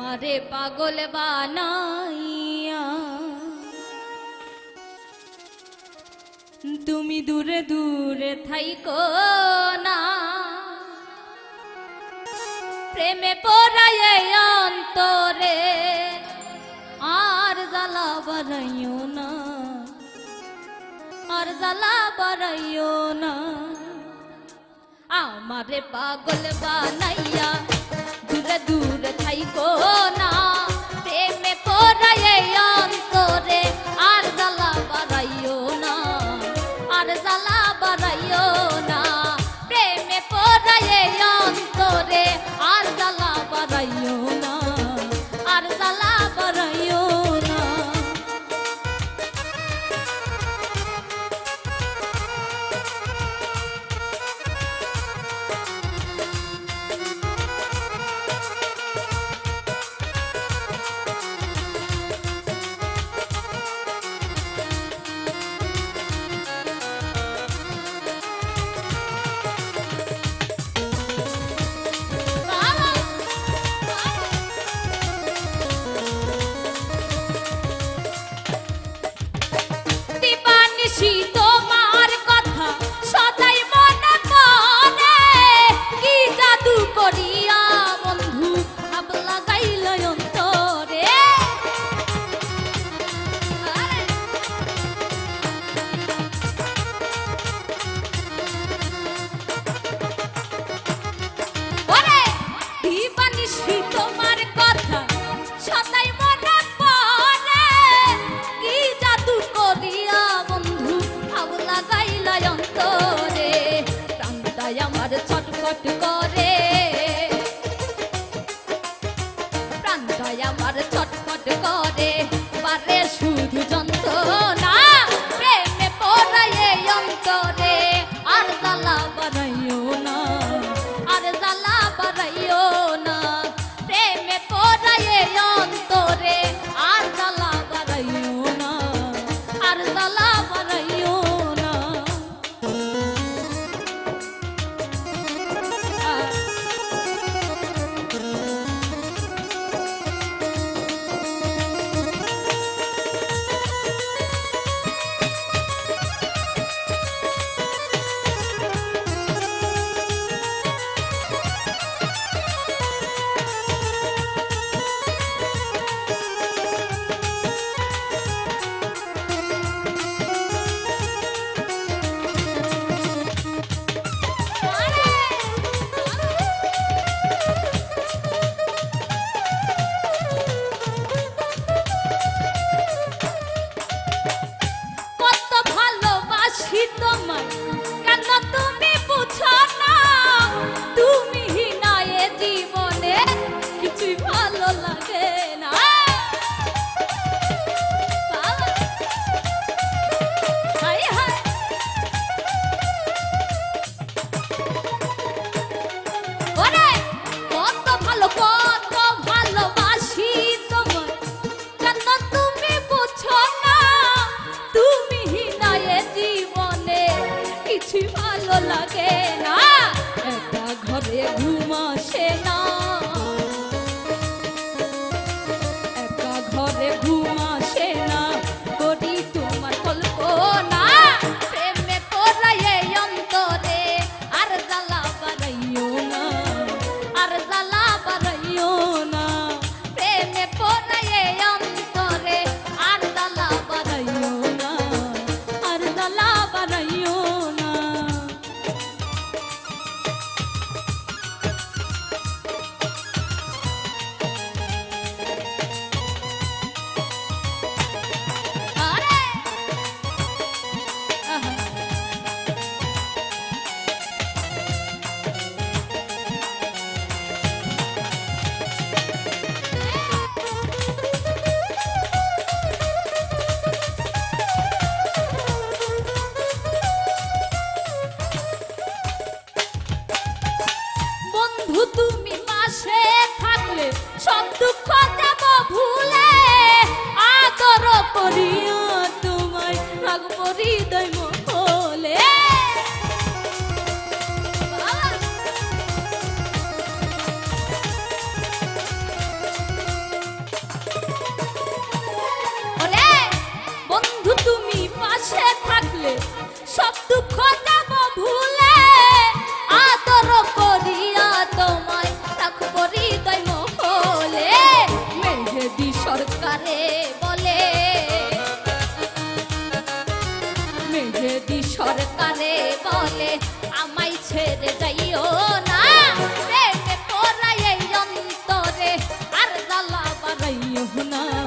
আমারে পাগল বানাইয়া। তুমি দূরে দূরে থাইকো না। প্রেমে পড়াইয়ে অন্তরে আর জ্বালা বাড়াইও না। আর জ্বালা বাড়াইও না। আমারে পাগল বানাইয়া what to তাই না